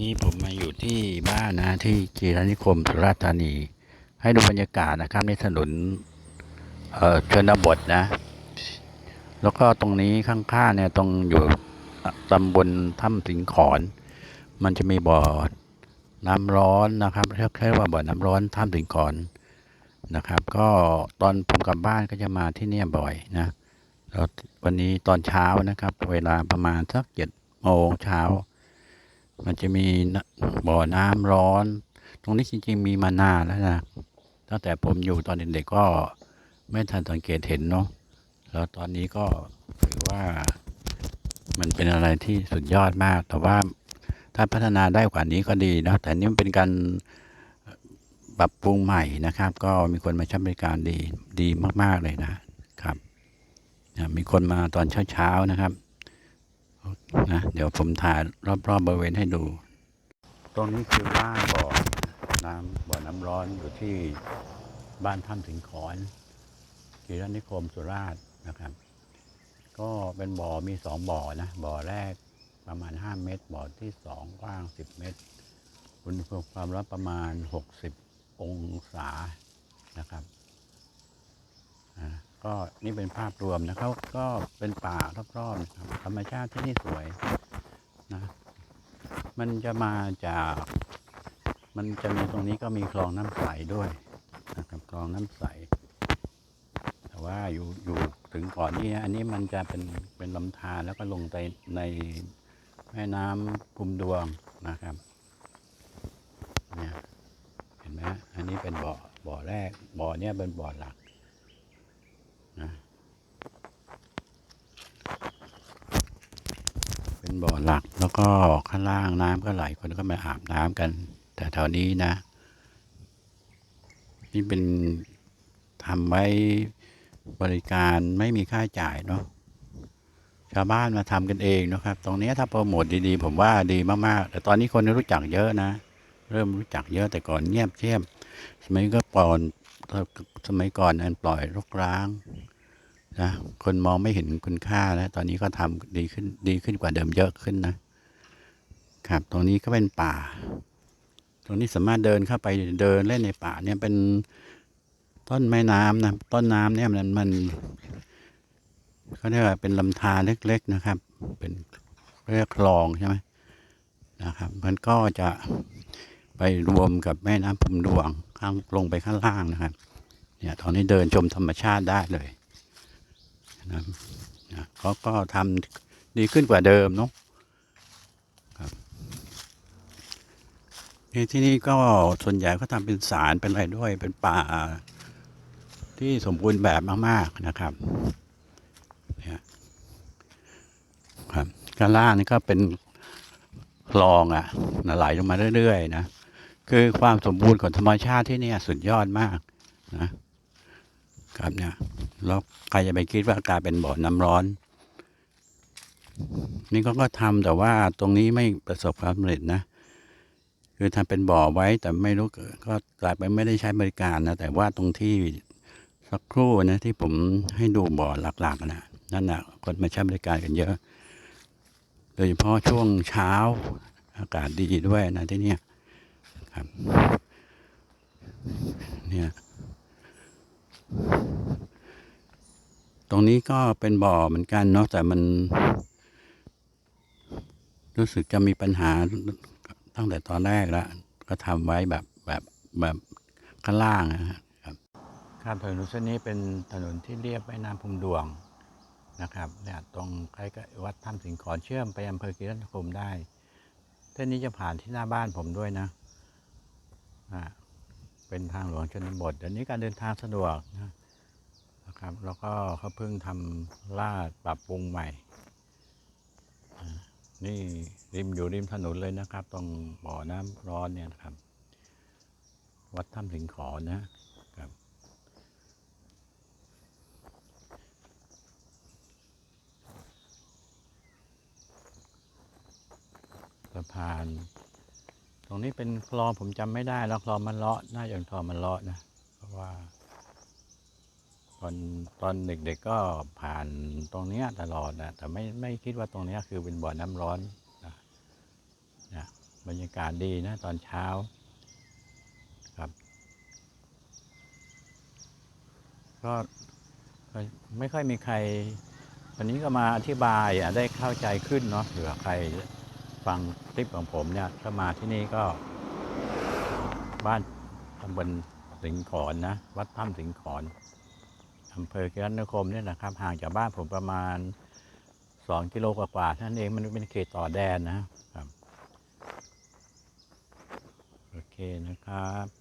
นี้ผมมาอยู่ที่บ้านนะที่จีรนิคมสุราษฎร์ธานี ให้ดูบรรยากาศนะครับในถนนเอ่อชนบทนะ แล้วก็ตรงนี้ข้างๆเนี่ยตรงอยู่ตำบลถ้ำสิงขอน มันจะมีบ่อน้ำร้อนนะครับเรียกแค่ว่าบ่อน้ำร้อนถ้ำสิงขอนนะครับ ก็ตอนผมกลับบ้านก็จะมาที่เนี่ยบ่อยนะแล้ววันนี้ตอนเช้านะครับ เวลาประมาณสักเจ็ดโมงเช้า มันจะมีบ่อน้ำร้อน ตรงนี้จริง ๆ มีมานานแล้วนะ ตั้งแต่ผมอยู่ตอนเด็กๆก็ไม่ทันสังเกตเห็นเนาะ แล้วตอนนี้ก็ถือว่ามันเป็นอะไรที่สุดยอดมาก แต่ว่าถ้าพัฒนาได้กว่านี้ก็ดีนะ แต่นี่มันเป็นการปรับปรุงใหม่นะครับ ก็มีคนมาใช้บริการดีดีมาก ๆ เลยนะครับ มีคนมาตอนเช้า ๆ นะครับ นะเดี๋ยวผมถ่ายรอบๆบริเวณให้ดู ตรงนี้คือบ้านบ่อน้ำบ่อน้ำร้อนอยู่ที่บ้านถ้ำสิงขอนกีรนิคมสุราษฎร์นะครับ ก็เป็นบ่อมีสองบ่อนะ บ่อแรกประมาณ 5 เมตร บ่อที่สองกว้าง 10 เมตรอุณหภูมิความร้อนประมาณ 60 องศานะครับอ่า ก็นี่เป็นภาพรวมนะเขาก็เป็นป่ารอบๆนะครับธรรมชาติที่นี่สวยนะมันจะมาจาก มันจะมีตรงนี้ก็มีคลองน้ำใสด้วยนะครับคลองน้ำใส แต่ว่าอยู่อยู่ถึงก่อนนี้อันนี้มันจะเป็นเป็นลำธารแล้วก็ลงไปในแม่น้ำพุมดวงนะครับเนี่ยเห็นไหมฮะอันนี้เป็นบ่อบ่อแรกบ่อเนี้ยเป็นบ่อหลัก นะเป็นบ่อหลักแล้วก็ข้างล่างน้ำก็ไหลคนก็มาอาบน้ำกัน แต่แถวนี้นะ นี่เป็นทำไว้บริการไม่มีค่าจ่ายเนาะชาวบ้านมาทำกันเองนะครับ ตรงนี้ถ้าโปรโมทดีๆ ผมว่าดีมากๆ แต่ตอนนี้คนรู้จักเยอะนะ เริ่มรู้จักเยอะแต่ก่อนเงียบเชียบสมัยก็ปอย สมัยก่อนนั้นปล่อยรกร้างนะคนมองไม่เห็นคุณค่าแล้วตอนนี้ก็ทำดีขึ้นดีขึ้นกว่าเดิมเยอะขึ้นนะครับ ตรงนี้ก็เป็นป่า ตรงนี้สามารถเดินเข้าไปเดินเล่นในป่าเนี่ยเป็นต้นไม้น้ำนะต้นน้ำเนี่ยมันมันเขาเรียกว่าเป็นลำธารเล็ก ๆนะครับ เป็นเรียกคลองใช่ไหมนะครับ มันก็จะ ไปรวมกับแม่น้ำพุมดวงข้างลงไปข้างล่างนะครับ เนี่ยตอนนี้เดินชมธรรมชาติได้เลยนะนะเขาก็ทำดีขึ้นกว่าเดิมเนาะครับนี่ที่นี่ก็ส่วนใหญ่ก็ทำเป็นสารเป็นอะไรด้วยเป็นป่าที่สมบูรณ์แบบมาก ๆ นะครับเนี่ยครับข้างล่างนี่ก็เป็นคลองอะนะไหลลงมาเรื่อย ๆ นะ คือความสมบูรณ์ของธรรมชาติที่นี่สุดยอดมากนะครับเนี่ยแล้วใครจะไปคิดว่าอากายเป็นบ่อน้ำร้อน นี่เขาก็ทำแต่ว่าตรงนี้ไม่ประสบความสำเร็จนะ คือทำเป็นบ่อไว้แต่ไม่รู้ก็กลายไปไม่ได้ใช้บริการนะแต่ว่าตรงที่สักครู่นะที่ผมให้ดูบ่อหลักๆนะนั่นนะคนมาใช้บริการกันเยอะ โดยเฉพาะช่วงเช้าอากาศดีด้วยนะที่เนี่ย ครับ เนี่ย ตรงนี้ก็เป็นบ่อเหมือนกันเนาะแต่มัน รู้สึกจะมีปัญหาตั้งแต่ตอนแรกแล้ว ก็ทำไว้แบบแบบแบบข้างล่างนะครับครับถนนเส้นนี้เป็นถนนที่เรียบแม่น้ำพุมดวงนะครับเนี่ยตรงใกล้กับวัดถ้ำสิงขอนเชื่อมไปอำเภอกิรัตคมได้ เส้นนี้จะผ่านที่หน้าบ้านผมด้วยนะ เป็นทางหลวงชนบทเดี๋ยวนี้การเดินทางสะดวกนะนะครับ แล้วก็เขาเพิ่งทำลาดปรับปรุงใหม่ นี่ริมอยู่ริมถนนเลยนะครับ ตรงบ่อน้ำร้อนเนี่ยนะครับ วัดถ้ำสิงขอนะครับสะพาน รงนี้เป็นคลองผมจำไม่ได้แล้วคลองมันเลาะน่าจะเป็นคลองมันเลาะนะ เพราะว่า ตอนตอนเด็กๆก็ผ่านตรงเนี้ยตลอดนะแต่ไม่ไม่คิดว่าตรงเนี้ยคือเป็นบ่อน้ำร้อนนะนะบรรยากาศดีนะ ตอนเช้าครับก็ก็ไม่ค่อยมีใครวันนี้ก็มาอธิบายอะได้เข้าใจขึ้นเนาะเผื่อใคร ฟังคลิปของผมเนี่ยถ้ามาที่นี่ก็ บ้านตำบลสิงห์ขอนนะ วัดถ้ำสิงห์ขอนอำเภอเกียรตินครเนี่ยนะครับห่างจากบ้านผมประมาณสองกิโลกว่าๆเท่านั่นเองมันเป็นเขตต่อแดนนะครับ โอเคนะครับ